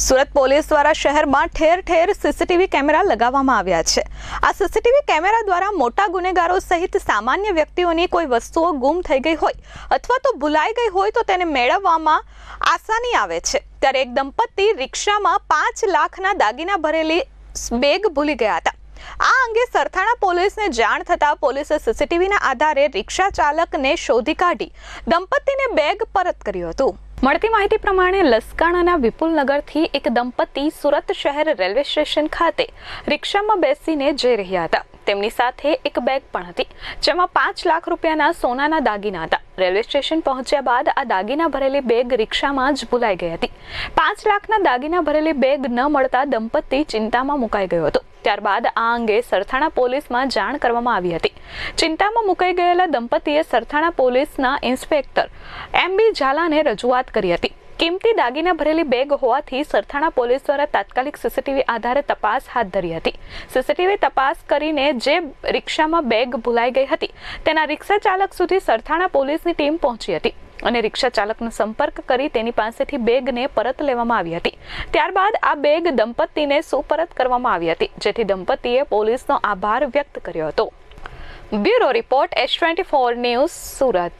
Surat police દ્વારા શહેરમાં ઠેર ઠેર સીસીટીવી કેમેરા લગાવવામાં આવ્યા છે. આ સીસીટીવી કેમેરા દ્વારા મોટા ગુનેગારો સહિત સામાન્ય વ્યક્તિઓની કોઈ વસ્તુઓ ગુમ થઈ ગઈ હોય અથવા તો ભૂલાઈ ગઈ હોય તો તેને મેળવવામાં આસાની આવે છે. ત્યારે એક દંપતી રિક્ષામાં પાંચ લાખના દાગીના ભરેલી બેગ ભૂલી ગયા હતા. આ અંગે સરથાણા પોલીસને જાણ થતાં પોલીસે સીસીટીવીના આધારે રિક્ષા ચાલકને શોધી કાઢી દંપતીને બેગ પરત કર્યું હતું. મળતી માહિતી પ્રમાણે લસકાણાના વિપુલનગરથી એક દંપતી સુરત શહેર રેલવે સ્ટેશન ખાતે રિક્ષામાં બેસીને જઈ રહ્યા હતા. તેમની સાથે એક બેગ પણ હતી, જેમાં પાંચ લાખ રૂપિયાના સોનાના દાગીના હતા. રેલવે સ્ટેશન પહોંચ્યા બાદ આ દાગીના ભરેલી બેગ રિક્ષામાં જ ભૂલાઈ ગઈ હતી. પાંચ લાખના દાગીના ભરેલી બેગ ન મળતા દંપતી ચિંતામાં મુકાઈ ગયો હતો. ત્યારબાદ આ અંગે સરથાણા પોલીસમાં જાણ કરવામાં આવી હતી. ચિંતામાં મુકાઈ ગયેલા દંપતીએ સરથાણા પોલીસના ઇન્સ્પેક્ટર એમ બી ઝાલાને રજૂઆત કરી હતી. કિંમતી દાગીના ભરેલી બેગ હોવાથી સરથાણા પોલીસ દ્વારા તાત્કાલિક સીસીટીવી આધારે તપાસ હાથ ધરી હતી. સીસીટીવી તપાસ કરીને જે રિક્ષામાં બેગ ભૂલાઈ ગઈ હતી, તેના રિક્ષા ચાલક સુધી સરથાણા પોલીસની ટીમ પહોંચી હતી. અને રિક્ષા ચાલકનો સંપર્ક કરી તેની પાસેથી બેગને પરત લેવામાં આવી હતી. ત્યારબાદ આ બેગ દંપતીને સુપરત કરવામાં આવી હતી, જેથી દંપતીએ પોલીસનો આભાર વ્યક્ત કર્યો હતો. Bureau report, S twenty four news Surat.